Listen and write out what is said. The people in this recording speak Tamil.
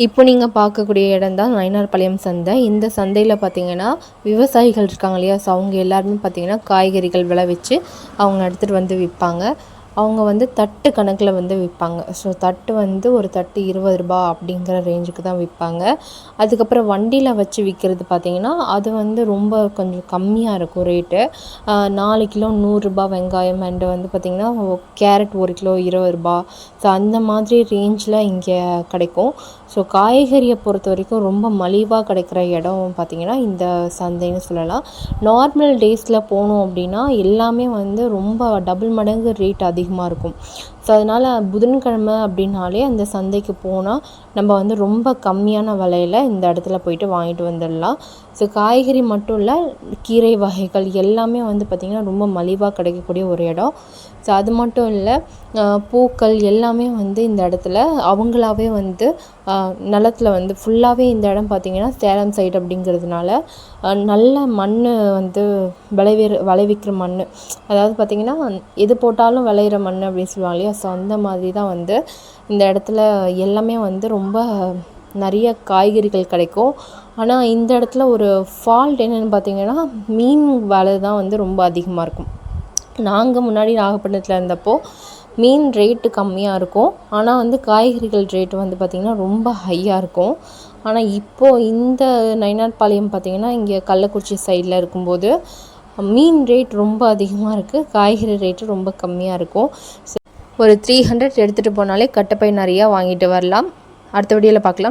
இப்போ நீங்கள் பார்க்கக்கூடிய இடம் தான் நயினார்பாளையம் சந்தை. இந்த சந்தையில் பார்த்தீங்கன்னா விவசாயிகள் இருக்காங்க இல்லையா? ஸோ அவங்க எல்லாருமே பார்த்தீங்கன்னா காய்கறிகள் விளைவிச்சு அவங்க எடுத்துகிட்டு வந்து விற்பாங்க அவங்க வந்து தட்டு கணக்கில் வந்து விற்பாங்க ஸோ தட்டு வந்து ஒரு தட்டு இருபது ரூபா அப்படிங்கிற ரேஞ்சுக்கு தான் விற்பாங்க அதுக்கப்புறம் வண்டியில் வச்சு விற்கிறது பார்த்திங்கன்னா அது வந்து ரொம்ப கொஞ்சம் கம்மியாக இருக்கும் ரேட்டு நாலு கிலோ நூறுரூபா வெங்காயம் அண்டு வந்து பார்த்திங்கன்னா கேரட் ஒரு கிலோ இருபது ரூபா. ஸோ அந்த மாதிரி ரேஞ்சில் இங்கே கிடைக்கும். ஸோ காய்கறியை பொறுத்த வரைக்கும் ரொம்ப மலிவாக கிடைக்கிற இடம் பார்த்திங்கன்னா இந்த சந்தைன்னு சொல்லலாம். நார்மல் டேஸில் போனோம் அப்படின்னா எல்லாமே வந்து ரொம்ப டபுள் மடங்கு ரேட் அதிகம் அதிகமாக இருக்கும். ஸோ அதனால் புதன்கிழமை அப்படின்னாலே அந்த சந்தைக்கு போனால் நம்ம வந்து ரொம்ப கம்மியான விலையில இந்த இடத்துல போயிட்டு வாங்கிட்டு வந்துடலாம். ஸோ காய்கறி மட்டும் இல்லை கீரை வகைகள் எல்லாமே வந்து பார்த்திங்கன்னா ரொம்ப மலிவாக கிடைக்கக்கூடிய ஒரு இடம். ஸோ அது மட்டும் இல்லை பூக்கள் எல்லாமே வந்து இந்த இடத்துல அவங்களாவே வந்து நிலத்தில் வந்து ஃபுல்லாகவே இந்த இடம் பார்த்திங்கன்னா சேலம் சைடு அப்படிங்கிறதுனால நல்ல மண் வந்து விளைவிற விளைவிக்கிற மண் அதாவது பார்த்திங்கன்னா எது போட்டாலும் விளையிற மண் அப்படின்னு சொல்லுவாங்க இல்லையா? ஸோ அந்த மாதிரி தான் வந்து இந்த இடத்துல எல்லாமே வந்து ரொம்ப நிறைய காய்கறிகள் கிடைக்கும். ஆனால் இந்த இடத்துல ஒரு ஃபால்ட் என்னென்னு பார்த்தீங்கன்னா மீன் விலை தான் வந்து ரொம்ப அதிகமாக இருக்கும். நாங்கள் முன்னாடி நாகப்பட்டினத்தில் இருந்தப்போ மீன் ரேட்டு கம்மியாக இருக்கும். ஆனால் வந்து காய்கறிகள் ரேட்டு வந்து பார்த்திங்கன்னா ரொம்ப ஹையாக இருக்கும். ஆனால் இப்போது இந்த நயினார்பாளையம் பார்த்திங்கன்னா இங்கே கள்ளக்குறிச்சி சைடில் இருக்கும்போது மீன் ரேட் ரொம்ப அதிகமாக இருக்குது காய்கறி ரேட்டு ரொம்ப கம்மியாக இருக்கும். ஒரு த்ரீ ஹண்ட்ரட் எடுத்துகிட்டு போனாலே கட்டப்பை நிறையா வாங்கிட்டு வரலாம். அடுத்த வீடியோவில் பார்க்கலாம்.